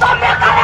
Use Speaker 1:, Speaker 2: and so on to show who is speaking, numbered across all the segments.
Speaker 1: তোমরা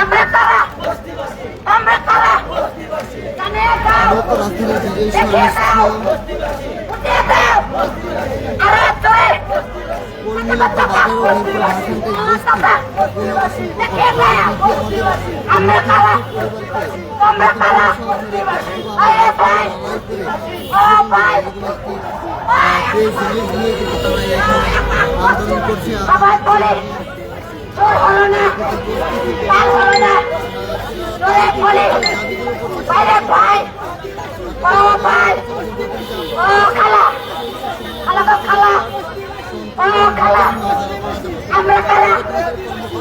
Speaker 1: আমরা কারা আমরা কারা জানে দাও দেখে দাও উঠে দাও আওয়াজ করে আমরা কারা আমরা কারা আরে ভাই ও ভাই সবাই বলে চোর হলো না কাল হলো না চোরে বলে বাইরে ভাই ও ভাই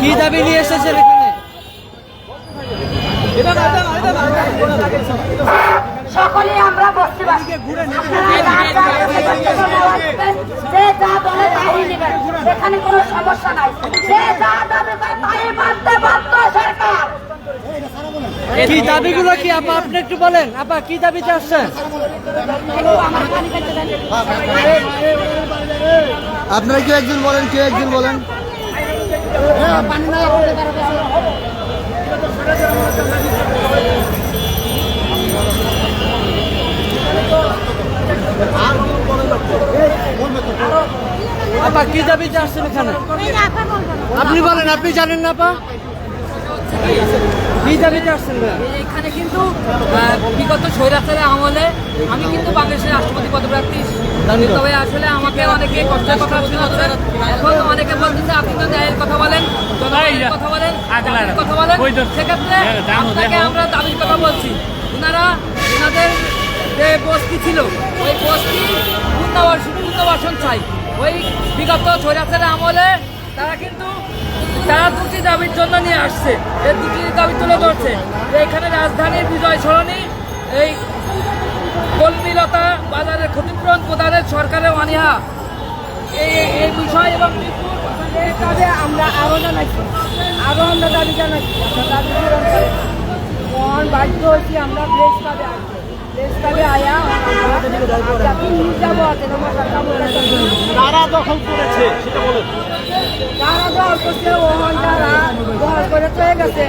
Speaker 2: কি দাবি নিয়ে এসেছেন এখানে?
Speaker 1: সকলে আমরা বসতে পারি যে যা বলে তাই নেবেন এখানে কোনো সমস্যা নাই যে যা দাবি করে তাই মানতে বাধ্য সরকার
Speaker 2: কি দাবিগুলো কি? আপা আপনি একটু বলেন। আপা কি দাবিতে আসছেন?
Speaker 3: আপনারা কেউ একজন বলেন কেউ একজন বলেন?
Speaker 2: আপা কি দাবিতে আসছেন এখানে? আপনি বলেন আপনি জানেন না আপা? কি দাবিতে আসছেন
Speaker 4: এখানে কিন্তু বিগত স্বৈরাচারের আমলে আমি কিন্তু বাংলাদেশের রাষ্ট্রপতি পদপ্রার্থী তবে আসলে আমাকে অনেকে কষ্টের কথা এখন অনেকে বলতেছে আপনি তো ন্যায়ের কথা বলেন কথা বলেন কথা বলেন সেক্ষেত্রে আপনাকে আমরা দাবির কথা বলছি। ওনারা ওনাদের যে বস্তি ছিল ওই বস্তি পুনর্বাসন পুনর্বাসন চাই। ওই বিগত স্বৈরাচারের আমলে তারা কিন্তু তারা দুটি দাবির জন্য নিয়ে আসছে। এই দুটি দাবি তুলে ধরছে। এখানে রাজধানীর বিজয় সরণি এই কলমিলতা বাজারের ক্ষতিপূরণ প্রদানের সরকারের অনীহা। এই এই- বিষয় এবং কাজে আমরা আরও জানাইছি। আরও আমরা দাবি জানাচ্ছি আমরা দাবি মহান বাধ্য হয়েছি আমরা দেশ কাজে আছে
Speaker 5: কারা দখল করেছে সেটা বলুন।
Speaker 4: যারা দল করছে ওহন যারা দল করে চলে গেছে।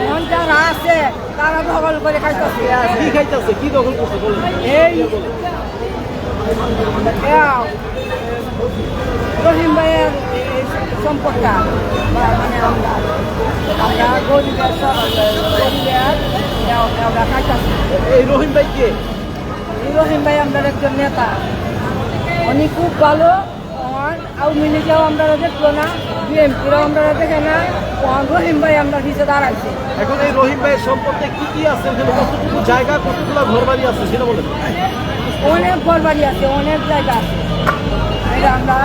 Speaker 4: ওহন যারা আছে তারা দখল করে খাইতেছে।
Speaker 5: কি খাইতেছে? কি দখল করছে বলুন?
Speaker 4: এই রহিম ভাইয়ের সম্পদটা মানে আমরা আমরা গরিবের গরিবের এওরা
Speaker 5: এই রহিম ভাই কে?
Speaker 4: এই রহিম ভাই আমাদের একজন নেতা। উনি খুব ভালো আওয়ামী লীগেও আমরা দেখল না বিএনপিরাও আমরা দেখে না রহিম ভাই আমরা কিছু দাঁড়াইছি।
Speaker 5: এখন এই রহিম ভাইয়ের সম্পর্কে কি কি আছে? কতটুকু জায়গা কতগুলো ঘর বাড়ি আছে সেটা বলেন।
Speaker 4: অনেক ঘর বাড়ি আছে অনেক জায়গা আছে। এই আমরা